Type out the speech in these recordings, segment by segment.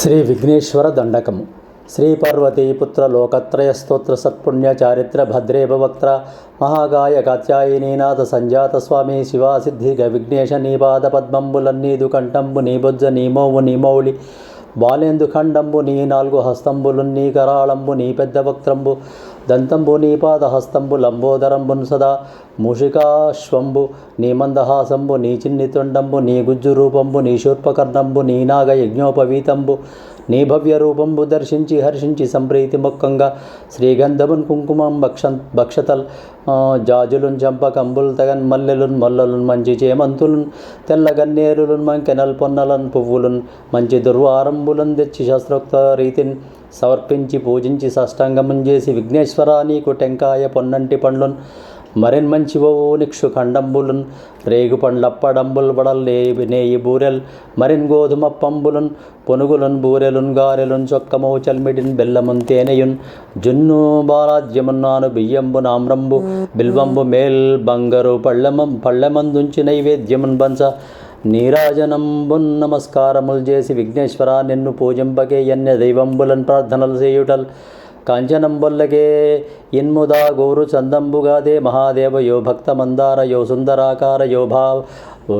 శ్రీ విఘ్నేశ్వర దండకము. శ్రీ పార్వతీపుత్ర లోకత్రయ స్తోత్ర సత్పుణ్య చారిత్ర భద్రేభ వక్త్ర మహాగాయ కాత్యాయనీనాథ సంజాత స్వామి శివాసిద్ధిగ విఘ్నేశ నీపాద పద్మంబులన్నీదు కంఠంబు నీబొజ్జ నీమోవు నీమౌళి బాలేందు ఖండంబు నీ నాలుగు హస్తంబులు నీ కరాళంబు నీ పెద్ద వక్త్రంబు దంతంబు నీ పాద హస్తంబు లంబోదరంబున్ సదా మూషికాశ్వంబు నీ మందహాసంబు నీ చిన్ని తొండంబు నీ గుజ్జు రూపంబు నీ శూర్పకర్ణంబు నీ నాగ యజ్ఞోపవీతంబు నీ భవ్య రూపంబు దర్శించి హర్షించి సంప్రీతి మొక్కంగా శ్రీగంధమున్ కుంకుమం భక్షన్ భక్షతల్ జాజులున్ చంపకంబుల్ తగన్ మల్లెలున్ మల్లలున్ మంచి చేమంతులున్ తెల్లగన్నేరులున్ మంకెనల్ పొన్నలన్ పువ్వులున్ మంచి దుర్వారంబులను తెచ్చి శాస్త్రోక్త రీతిని సమర్పించి పూజించి సాష్టాంగమం చేసి విఘ్నేశ్వర నీకు టెంకాయ పొన్నంటి పండ్లను మరిన్ మంచివో నిక్షు ఖండంబులున్ రేగు పండ్లప్పడంబుల్ బడల్ నేయి నేయి బూరెల్ మరిన్ గోధుమ పంబులున్ పొనుగులున్ బూరెలున్ గారెలున్ చొక్కమౌ చల్మిడిన్ బెల్లమున్ తేనెయున్ జున్ను బాలాజ్యమున్నాను బియ్యంబు నామ్రంబు బిల్వంబు మేల్ బంగరు పళ్ళెమం పళ్ళెమందుంచి నైవేద్యమున్ బంచ నీరాజనంబున్ నమస్కారములు చేసి విఘ్నేశ్వర నిన్ను పూజింపకే ఎన్న దైవంబులన్ ప్రార్థనలు చేయుటల్. కాంచనంబొల్లకే ఇన్ముదా గోరు చందంబుగాదే మహాదేవ యో భక్త మందార యో సుందరాకార యో భావ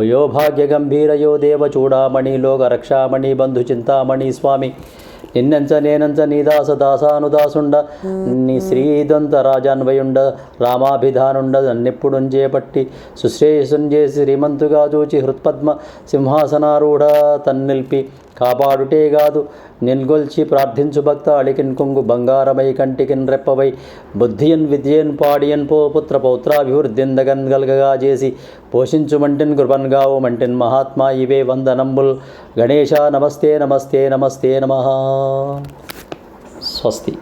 యో భాగ్య గంభీర యో దేవ చూడామణి లోక రక్షామణి బంధు చింతామణి స్వామి. నిన్నెంచ నేనంచ నీదాస దాసానుదాసుండ నీ శ్రీదంత రాజాన్వయుండ రామాభిధానుండ నన్నెప్పుడు చేపట్టి సుశ్రేయసున్ చేసి శ్రీమంతుగా చూచి హృత్పద్మ సింహాసనారూఢ తన్నిల్పి కాపాడుటే కాదు నిల్గొల్చి ప్రార్థించు భక్త అళికిన్ కొంగు బంగారమై కంటికిన్ రెప్పవై. బుద్ధియన్ విద్యన్ పాడియన్ పో పుత్ర పౌత్రాభివృద్ధిందగన్ గల్గగా చేసి. పోషించుమంటిన్ కృపన్గావు మంటిన్ మహాత్మా ఇవే వందనంబుల్. గణేశ నమస్తే నమస్తే నమస్తే నమ. స్వస్తి.